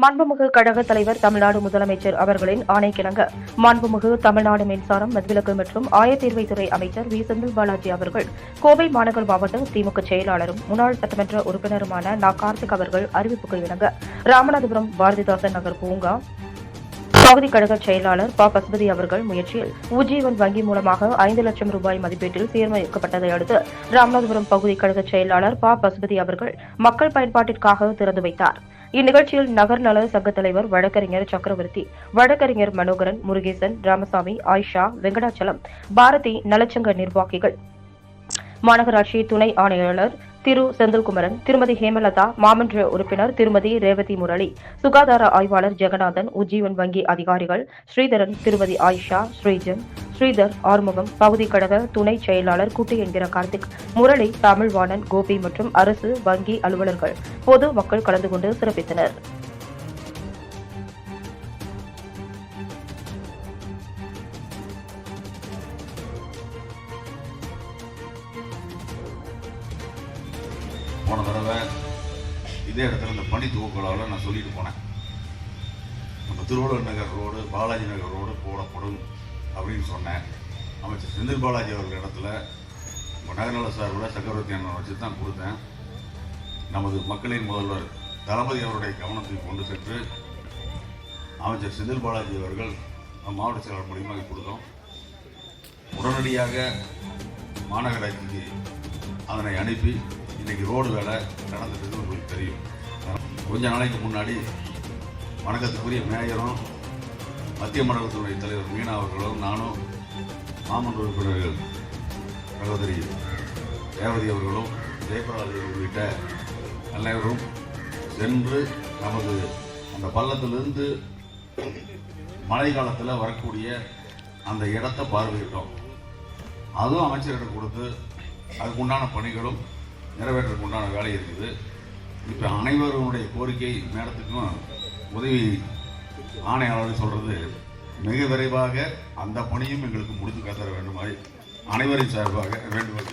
மாண்புமிகு கழக தலைவர் தமிழ்நாடு முதலமைச்சர் அவர்களின் ஆணைக்கிணங்க. மாண்புமிகு தமிழ்நாடு மின்சாரம் மதுவிலக்கு மற்றும் ஆயத்தீர்வைத்துறை அமைச்சர் வி. செந்தில் பாலாஜி அவர்கள் கோவை மாநகர் மாவட்ட திமுக செயலாளரும் முன்னாள் சட்டமன்ற உறுப்பினருமான நா. கார்த்திக் அவர்கள் அறிவிப்புக்கு இணங்க. ராமநாதபுரம் பாரதிதாசன் நகர் பூங்கா. பகுதி கழக செயலாளர் ப. பசுபதி அவர்கள் முயற்சியில் உஜ்ஜீவன் வங்கி மூலமாக ஐந்து லட்சம் ரூபாய் மதிப்பீட்டில் சீர்மைக்கப்பட்டதை அடுத்து ராமநாதபுரம் பகுதி கழக செயலாளர் ப. பசுபதி அவர்கள் மக்கள் பயன்பாட்டிற்காக திறந்து வைத்தார். இந்நிகழ்ச்சியில் நகர் நல சங்க தலைவர் வழக்கறிஞர் சக்கரவர்த்தி வழக்கறிஞர் மனோகரன் முருகேசன் ராமசாமி ஆயிஷா வெங்கடாச்சலம் பாரதி நலச்சங்க நிர்வாகிகள். மாநகராட்சி துணை ஆணையாளர் திரு செந்தில்குமரன் திருமதி ஹேமலதா மாமன்ற உறுப்பினர் திருமதி ரேவதி முரளி சுகாதார ஆய்வாளர் ஜெகநாதன் உஜ்ஜீவன் வங்கி அதிகாரிகள் ஸ்ரீதரன் திருமதி ஆயிஷா ஸ்ரீஜன் ஸ்ரீதர் ஆறுமுகம் பகுதி கழக துணை செயலாளர் குட்டி என்கிற கார்த்திக் முரளி தமிழ்வாணன் கோபி மற்றும் அரசு வங்கி அலுவலர்கள் பொது மக்கள் கலந்து கொண்டு சிறப்பித்தனர். போன தடவை இதே இடத்துல இந்த பனி துவக்கலால் நான் சொல்லிட்டு போனேன். நம்ம திருவள்ளுவர் நகர் ரோடு பாலாஜி நகர் ரோடு போடப்படும். அப்படின்னு சொன்னேன். அமைச்சர் செந்தில் பாலாஜி அவர்கள் இடத்துல நம்ம நகர்நல சார்பில் சக்கரவர்த்தி அண்ணன் வச்சு தான் கொடுத்தேன். நமது மக்களின் முதல்வர் தளபதி அவருடைய கவனத்தை கொண்டு சென்று அமைச்சர் செந்தில் பாலாஜி அவர்கள் மாவட்ட செயலாளர் மூலியமாக கொடுத்தோம். உடனடியாக மாநகராட்சிக்கு அதனை அனுப்பி இன்றைக்கி ரோடு வேலை நடந்துட்டு உங்களுக்கு தெரியும். கொஞ்ச நாளைக்கு முன்னாடி வணக்கத்துக்குரிய மேயரும் மத்திய மண்டலத்துறை தலைவர் மீனா அவர்களும் நானும் மாமன்ற உறுப்பினர்கள் சகோதரி ரேவதி அவர்களும் ஜெயபிரகாஷ் உள்ளிட்ட அனைவரும் சென்று நமது அந்த பள்ளத்திலிருந்து மழை காலத்தில் வரக்கூடிய அந்த இடத்தை பார்வையிட்டோம். அதுவும் அமைச்சர்கிட்ட கொடுத்து அதுக்குண்டான பணிகளும் நிறைவேற்றக்கு உண்டான வேலை இருக்குது. இப்போ அனைவருடைய கோரிக்கை மேடத்துக்கும் உதவி ஆணையாளர் சொல்கிறது மிக விரைவாக அந்த பணியும் எங்களுக்கு முடித்து காத்தர வேண்டுமாய் அனைவரின் சார்பாக வேண்டுகோள்